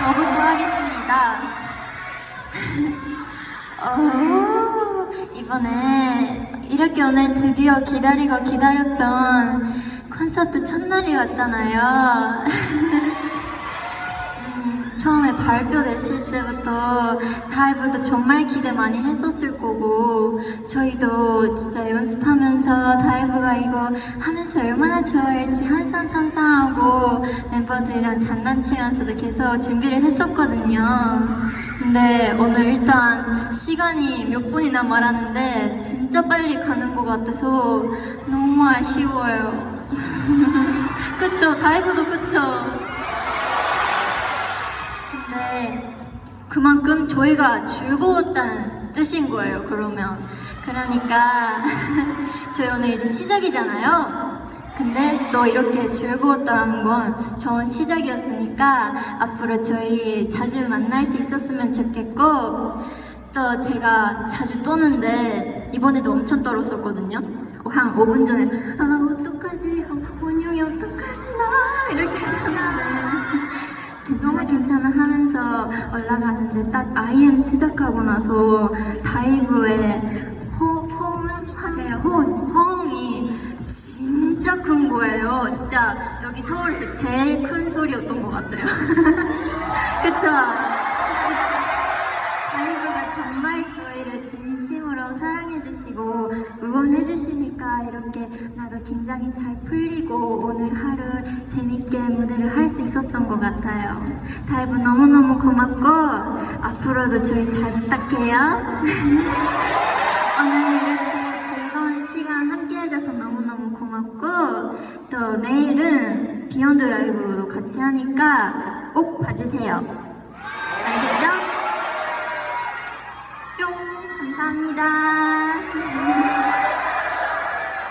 저부터 하겠습니다. 어, 이번에 이렇게 오늘 드디어 기다리고 기다렸던 콘서트 첫날이 왔잖아요. 음, 처음에 발표됐을 때부터 다이브도 정말 기대 많이 했었을 거고 저희도 진짜 연습하면서 다이브가 이거 하면서 얼마나 좋아할지 항상 상상하고 멤버들이랑 장난치면서도 계속 준비를 했었거든요. 근데 오늘 일단 시간이 몇 분이나 말하는데 진짜 빨리 가는 것 같아서 너무 아쉬워요. 그쵸? 다이브도 그쵸? 근데 그만큼 저희가 즐거웠다는 뜻인 거예요, 그러면. 그러니까 저희 오늘 이제 시작이잖아요. 근데 또 이렇게 즐거웠다는 건 좋은 시작이었으니까 앞으로 저희 자주 만날 수 있었으면 좋겠고 또 제가 자주 떠는데 이번에도 엄청 떨었었거든요. 한 5분 전에 아 어떡하지? 원영이 어떡하지 나 이렇게 했었는데 너무 괜찮아 하면서 올라가는데 딱 IM 시작하고 나서 다이브의 진짜 큰 거예요 진짜 여기 서울에서 제일 큰 소리였던 것 같아요 그쵸? 다이브가 정말 저희를 진심으로 사랑해주시고 응원해주시니까 이렇게 나도 긴장이 잘 풀리고 오늘 하루 재밌게 무대를 할 수 있었던 것 같아요. 다이브 너무너무 고맙고 앞으로도 저희 잘 부탁해요. 오늘 해줘서 너무너무 고맙고 또 내일은 비욘드 라이브로도 같이 하니까 꼭 봐주세요. 알겠죠? 뿅! 감사합니다.